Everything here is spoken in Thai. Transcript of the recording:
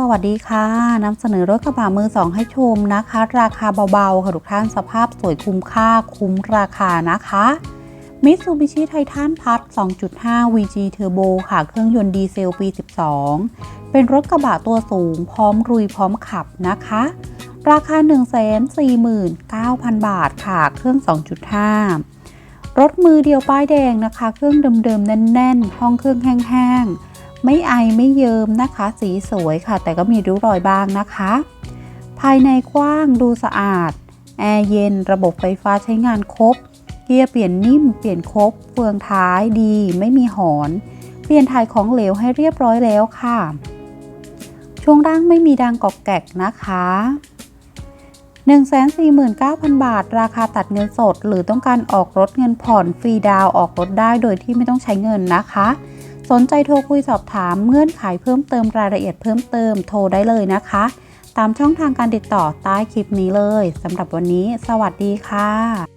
สวัสดีค่ะนำเสนอรถกระบะมือสองให้ชมนะคะ ราคาเบา ๆ ค่ะทุกท่านสภาพสวยคุ้มค่าคุ้มราคานะคะมิตซูบิชิไททันพัท2.5 VG Turbo ค่ะ เครื่องยนต์ดีเซลปี 12 เป็นรถกระบะตัวสูง พร้อมรุยพร้อมขับนะคะ ราคา 149,000 บาทค่ะ เครื่อง 2.5 รถมือเดียวป้ายแดงนะคะ เครื่องเดิมๆ แน่น ๆ ห้องเครื่องแห้ง ๆ ไม่ไอไม่เยิมนะคะ สีสวยค่ะ แต่ก็มีริ้วรอยบ้างนะคะ ภายในกว้างดูสะอาด แอร์เย็น ระบบไฟฟ้าใช้งานครบ เกียร์เปลี่ยนนิ่ม เปลี่ยนครบ เฟืองท้ายดี ไม่มีหอน เปลี่ยนถ่ายของเหลวให้เรียบร้อยแล้วค่ะ ช่วงล่างไม่มีดังกอกแกกนะคะ149,000 บาท ราคาตัดเงินสด หรือต้องการออกรถเงินผ่อนฟรีดาวออกรถได้โดยที่ไม่ต้องใช้เงินนะคะ สนใจโทรคุยสอบถามเงื่อนไขเพิ่มเติมรายละเอียดเพิ่มเติมโทรได้เลยนะคะ ตามช่องทางการติดต่อใต้คลิปนี้เลยสำหรับวันนี้ สวัสดีค่ะ